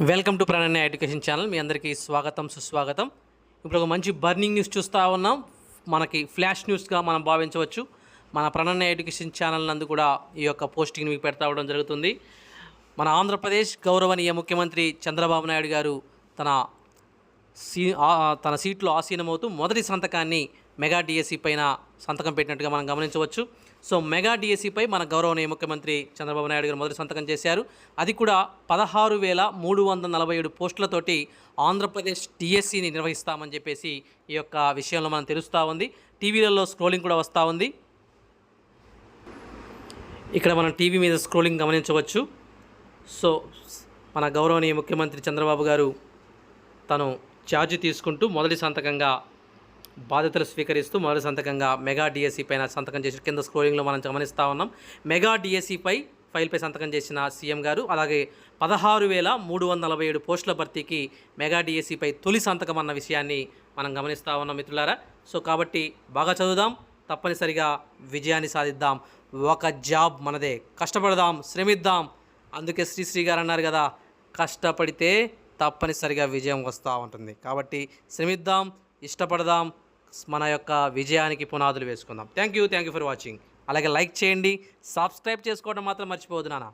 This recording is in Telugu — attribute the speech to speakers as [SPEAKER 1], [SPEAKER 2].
[SPEAKER 1] వెల్కమ్ టు ప్రాణాన్య ఎడ్యుకేషన్ ఛానల్. మీ అందరికీ స్వాగతం సుస్వాగతం. ఇప్పుడు ఒక మంచి బర్నింగ్ న్యూస్ చూస్తూ ఉన్నాం. మనకి ఫ్లాష్ న్యూస్గా మనం భావించవచ్చు. మన ప్రాణాన్య ఎడ్యుకేషన్ ఛానల్ నందు కూడా ఈ యొక్క పోస్టింగ్ మీకు పెడతా ఉండడం జరుగుతుంది. మన ఆంధ్రప్రదేశ్ గౌరవనీయ ముఖ్యమంత్రి చంద్రబాబు నాయుడు గారు తన సీ తన సీట్లో ఆసీనమవుతూ మొదటి సంతకాన్ని మెగా డిఎస్సి పైన సంతకం పెట్టినట్టుగా మనం గమనించవచ్చు. సో మెగా డిఎస్సిపై మన గౌరవనీయ ముఖ్యమంత్రి చంద్రబాబు నాయుడు గారు మొదటి సంతకం చేశారు. అది కూడా పదహారు వేల మూడు వందల నలభై ఏడు పోస్టులతోటి ఆంధ్రప్రదేశ్ డిఎస్సిని నిర్వహిస్తామని చెప్పేసి ఈ యొక్క విషయంలో మనం తెలుస్తూ ఉంది. టీవీలలో స్క్రోలింగ్ కూడా వస్తూ ఉంది. ఇక్కడ మనం టీవీ మీద స్క్రోలింగ్ గమనించవచ్చు. సో మన గౌరవనీయ ముఖ్యమంత్రి చంద్రబాబు గారు తను ఛార్జ్ తీసుకుంటూ మొదటి సంతకంగా బాధ్యతలు స్వీకరిస్తూ మొదటి సంతకంగా మెగా డిఎస్సి పైన సంతకం చేసి కింద స్క్రోలింగ్లో మనం గమనిస్తూ ఉన్నాం. మెగా డిఎస్సిపై ఫైల్పై సంతకం చేసిన సీఎం గారు అలాగే పదహారు వేల మూడు వందల నలభై ఏడు పోస్టుల భర్తీకి మెగా డిఎస్సిపై తొలి సంతకం అన్న విషయాన్ని మనం గమనిస్తూ ఉన్నాం మిత్రులారా. సో కాబట్టి బాగా చదువుదాం తప్పనిసరిగా విజయాన్ని సాధిద్దాం. ఒక జాబ్ మనదే కష్టపడదాం శ్రమిద్దాం. అందుకే శ్రీశ్రీ గారు అన్నారు కదా కష్టపడితే తప్పనిసరిగా విజయం వస్తూ ఉంటుంది. కాబట్టి శ్రమిద్దాం ఇష్టపడదాం మన యొక్క విజయానికి పునాదులు వేసుకుందాం. Thank you thank you for watching అలాగే లైక్ చేయండి. సబ్స్క్రైబ్ చేసుకోవడం మాత్రం మర్చిపోవద్దు నాన్న.